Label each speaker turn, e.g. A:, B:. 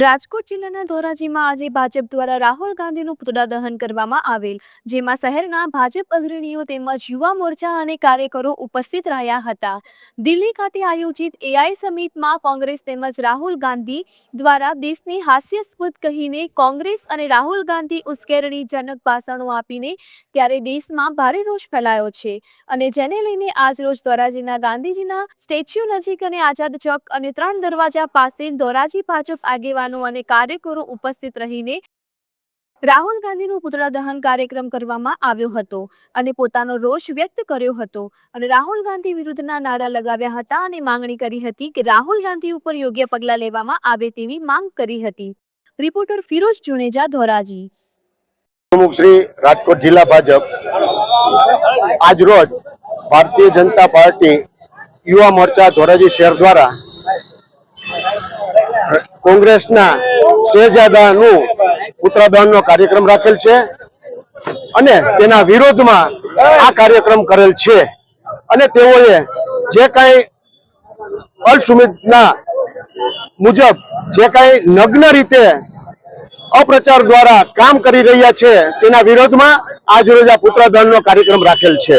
A: રાજકોટ જિલ્લાના ધોરાજીમાં આજે ભાજપ દ્વારા રાહુલ ગાંધીનું પુતળા દહન કરવામાં આવેલ, જેમાં શહેરના ભાજપ અગ્રણીઓ તેમજ યુવા મોરચા અને કાર્યકરો ઉપસ્થિત રહ્યા હતા. દિલ્હી ખાતે આયોજિત એઆઈ સમિટમાં કોંગ્રેસ તેમજ રાહુલ ગાંધી દ્વારા દેશને હાસ્યાસ્પદ કહીને કોંગ્રેસ અને રાહુલ ગાંધી ઉશ્કેરણીજનક ભાષણો આપીને ત્યારે દેશમાં ભારે રોષ ફેલાયો છે. અને જેને લઈને આજ રોજ ધોરાજીના ગાંધીજીના સ્ટેચ્યુ નજીક અને આઝાદ ચોક અને ત્રણ દરવાજા પાસે ધોરાજી ભાજપ આગેવાનો અને કાર્યકરો ઉપસ્થિત રહીને રાહુલ ગાંધીનું પુતળા દહન કાર્યક્રમ કરવામાં આવ્યો હતો અને પોતાનો રોષ વ્યક્ત કર્યો હતો. અને રાહુલ ગાંધી વિરુદ્ધના નારા લગાવ્યા હતા અને માંગણી કરી હતી કે રાહુલ ગાંધી ઉપર યોગ્ય પગલાં લેવામાં આવે તેવી માંગ કરી હતી. રિપોર્ટર ફિરોઝ જુનેજા, ધોરાજી.
B: શ્રી રાજકોટ જિલ્લા ભાજપ. આજ રોજ ભારતીય જનતા પાર્ટી યુવા મોરચા ધોરાજી શહેર દ્વારા કોંગ્રેસના શહેજાદાનું પુત્રદાનનો કાર્યક્રમ રાખેલ છે અને તેના વિરોધમાં આ કાર્યક્રમ કરેલ છે. અને તેઓએ જે કાંઈ અલ્સુમિતના મુજબ જે કાંઈ નગ્ન રીતે અપ્રચાર દ્વારા કામ કરી રહ્યા છે તેના વિરોધમાં આજ રોજ આ પુત્રદાનનો કાર્યક્રમ રાખેલ છે.